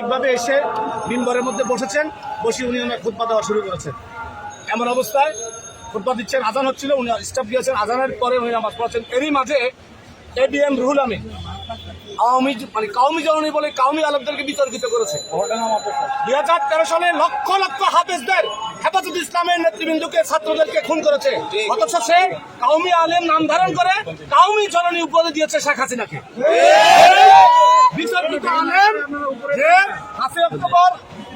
রাজনৈতিকভাবে এসে মিম্বরের মধ্যে বসেছেন, বসে উনি ওনার খুতবা দেওয়া শুরু করেছেন। এমন অবস্থায় খুতবা দিচ্ছেন, আজান হচ্ছিল, উনি স্টাফ দিয়েছেন, আজানের পরে উনি নামাজ পড়াচ্ছেন। এরই মাঝে এবিএম রুহুল আমিন, আওয়ামী মানে কাউমি জননী বলে কাউমি আলমদেরকে বিতর্কিত করেছে। দুই হাজার তেরো সালে লক্ষ লক্ষ হাফেজদের হেফাজত ইসলামের নেতৃবৃন্দকে, ছাত্রদেরকে খুন করেছে। অথচ সে কাউমি আলেম নাম ধারণ করে কাউমি জননী উপরে দিয়েছে শেখ হাসিনাকে। যে পাঁচই অক্টোবর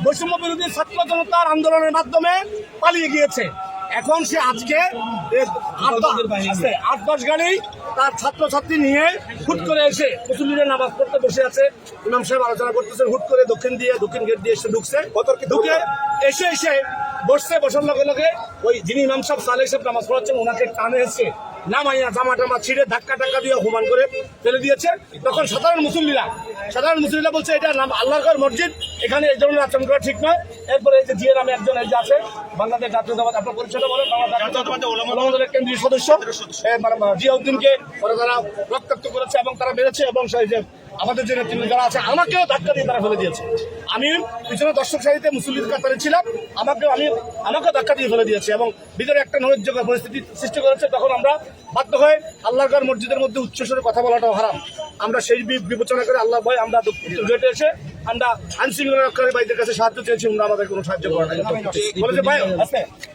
বৈষম্য বিরোধী ছাত্র জনতার আন্দোলনের মাধ্যমে পালিয়ে গিয়েছে। এখন সে আজকে আট দশ- গাড়ি তার ছাত্রছাত্রী নিয়ে হুট করে এসে কচুলিরে নামাজ পড়তে বসে আছে। ইমাম সাহেব আলোচনা করতেছে, হুট করে দক্ষিণ দিয়ে, দক্ষিণ গেট দিয়ে এসে ঢুকছে। ঢুকে এসে এসে বসছে বসার লগে লগে ওই যিনি ইমাম সাহেব সালেহ সাহেব নামাজ পড়াচ্ছেন ওনাকে টানে এসছে নামাইয়া জামা টামা ছিঁড়ে ধাক্কা টাক্কা দিয়ে হুমান করে ফেলে দিয়েছে। তখন সাধারণ মুসল্লিরা সাধারণ মুসল্লিরা বলছে এটা নাম আল্লাহর মসজিদ এখানে এই ধরনের আচরণ করা ঠিক নয়। এরপরে এই যে জিয়া নামে একজন এই যে আছে বাংলাদেশ জাতীয়তাবাদ আপনার পরিচয়টা বলেন বাংলাদেশ কেন্দ্রীয় সদস্য। মানে, জিয়াউদ্দিনকে ওরা তারা রক্তাক্ত করেছে এবং তারা মেরেছে এবং সেই যে আমাদের যে নেতৃত্ব যারা আছে, আমাকেও ধাক্কা দিয়ে তারা ফেলে দিয়েছে। আমি পিছনে দর্শক সারিতে মুসল্লির কাতারে ছিলাম আমাকে আমি, আমাকেও ধাক্কা দিয়ে ফেলে দিয়েছে এবং ভিতরে একটা নৈরাজ্য পরিস্থিতি সৃষ্টি করেছে, তখন আমরা বাধ্য হয়ে আল্লাহর মসজিদের মধ্যে উচ্চস্বরে কথা বলাটাও হারাম। আমরা সেই বিবেচনা করে আল্লাহ ভয়, আমরা গেটে এসে আমরা আইনশৃঙ্খলা রক্ষাকারী ভাইদের কাছে সাহায্য চেয়েছি আমরা আমাদের কোনো সাহায্য করেন বলে যে, ভাই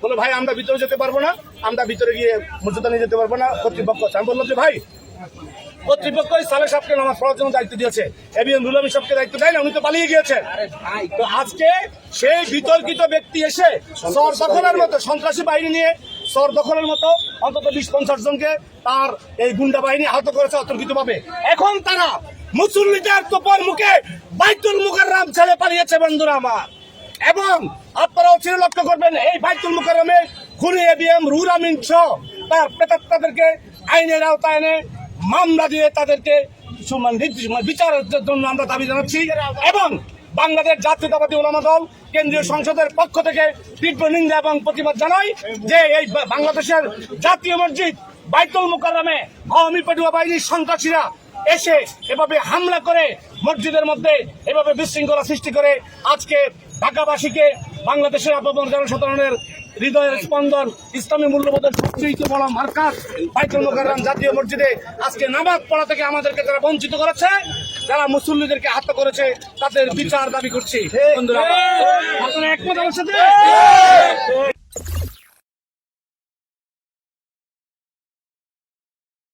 বলে, ভাই, আমরা ভিতরে যেতে পারব না, আমরা ভিতরে গিয়ে মর্যাদা নিয়ে যেতে পারব না, কর্তৃপক্ষ আমি বললাম যে, ভাই কর্তৃপক্ষ সালে সাহেবকে নামাজ পড়ার জন্য দায়িত্ব দিয়েছে। এবিএম রুলামি সাহেবকে দায়িত্ব দেয় না উনি তো পালিয়ে গিয়েছেন তো আজকে সেই বিতর্কিত ব্যক্তি এসে সর দখলের মতো সন্ত্রাসী বাহিনী নিয়ে সর দখলের মতো অন্তত বিশ পঞ্চাশ জনকে তার এই গুন্ডা বাহিনী আহত করেছে অতর্কিত ভাবে এখন তারা মুসল্লিদের তোপর মুখে বাইতুল মুখের রাম ছেড়ে পালিয়েছে বন্ধুরা আমার। এবং আপনারাও চির লক্ষ্য করবেন এই বাইতুল মুকাররমে খুনি এবিএম রুল আমিন সহ তার প্রেতাত্মাদেরকে আইনের আওতায় এনে মামলা দিয়ে তাদেরকে মানে বিচারের জন্য আমরা দাবি জানাচ্ছি এবং বাংলাদেশ জাতীয়তাবাদী ওলামা দল কেন্দ্রীয় সংসদের পক্ষ থেকে তীব্র নিন্দা এবং প্রতিবাদ জানাই যে এই বাংলাদেশের জাতীয় মসজিদ বাইতুল মুকাররমে আওয়ামী পেটুয়া বাহিনীর সন্ত্রাসীরা এসে এভাবে হামলা করে মসজিদের মধ্যে এভাবে বিশৃঙ্খলা সৃষ্টি করে আজকে ঢাকাবাসীকে বাংলাদেশের আপামর জনসাধারণের হৃদয়ের স্পন্দন, ইসলামী মূল্যবোধের সবচেয়ে বড় মার্কাজ বাইতুল মোকাররম জাতীয় মসজিদে আজকে নামাজ পড়া থেকে আমাদেরকে তারা বঞ্চিত করেছে। যারা মুসল্লিদেরকে হাত করেছে, তাদের বিচার দাবি করছি। বন্ধুরা একমত আমার সাথে?